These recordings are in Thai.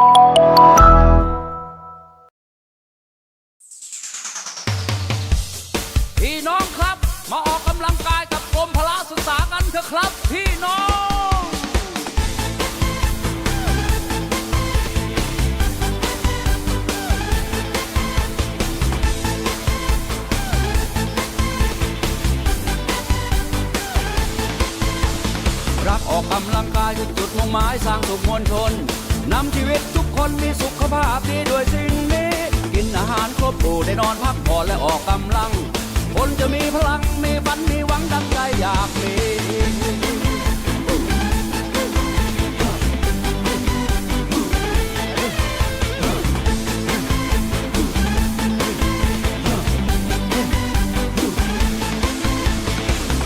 พี่น้องครับ มาออกกำลังกายกับกรมพละศึกษากันเถอะครับพี่น้อง รักออกกำลังกายคือจุดมุ่งหมายสร้างสุขมวลชน นำชีวิตทุกคนมีสุขภาพดีด้วยสิ่งนี้ กินอาหารครบถูได้นอนพักผ่อนและออกกำลัง คนจะมีพลังมีฝันมีหวังดังใจอยากมี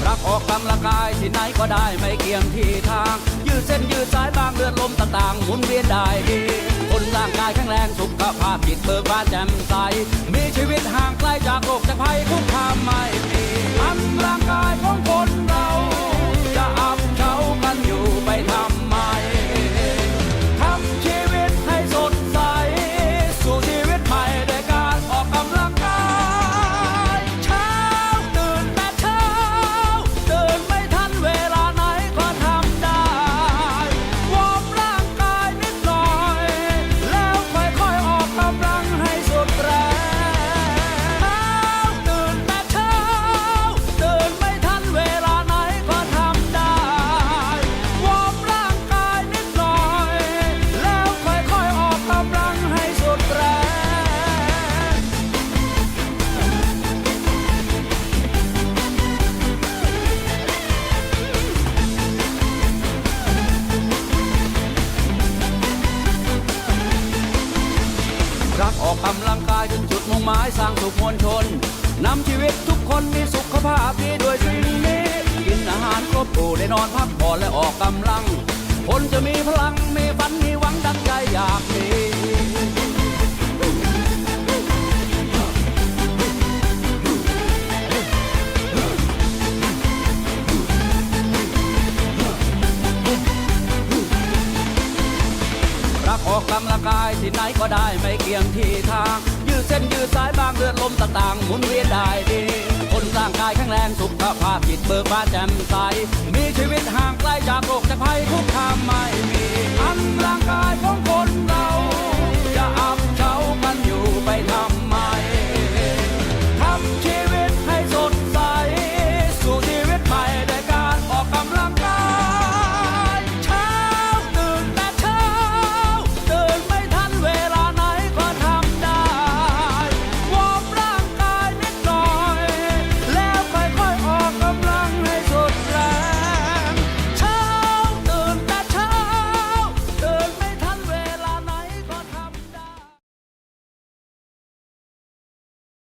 รักออกกำลังกายที่ไหนก็ได้ไม่เกี่ยงที่ทาง ดเส้นยืดสายบางเลือดลมต่างๆหมุนเวียนได้ดีคนร่างกายแข็งแรงสุขภาพจิตเบิกบานแจ่มใส มีชีวิตห่างไกลจากโรคจากภัยคุกคามไม่มีอันร่าง ออกกำลังกายจนจุดมุ่งหมายสร้างสุขมวลชนนำชีวิตทุกคนมีสุขภาพดีด้วยสิ่งนี้กินอาหารครบถูได้นอนพักผ่อนและออกกำลัง คนจะมีพลังมีฝันมีหวังดังใจอยากมี รักออกกำลังกายที่ไหนก็ได้ไม่เกี่ยงที่ทาง ยืดเส้นยืดสายบางเลือดลมต่างๆหมุนเวียนได้ดี คนร่างกายแข็งแรงสุขภาพจิตเบิกบานแจ่มใส มีชีวิตห่างไกลจากโรคจากภัยทุกทามไม่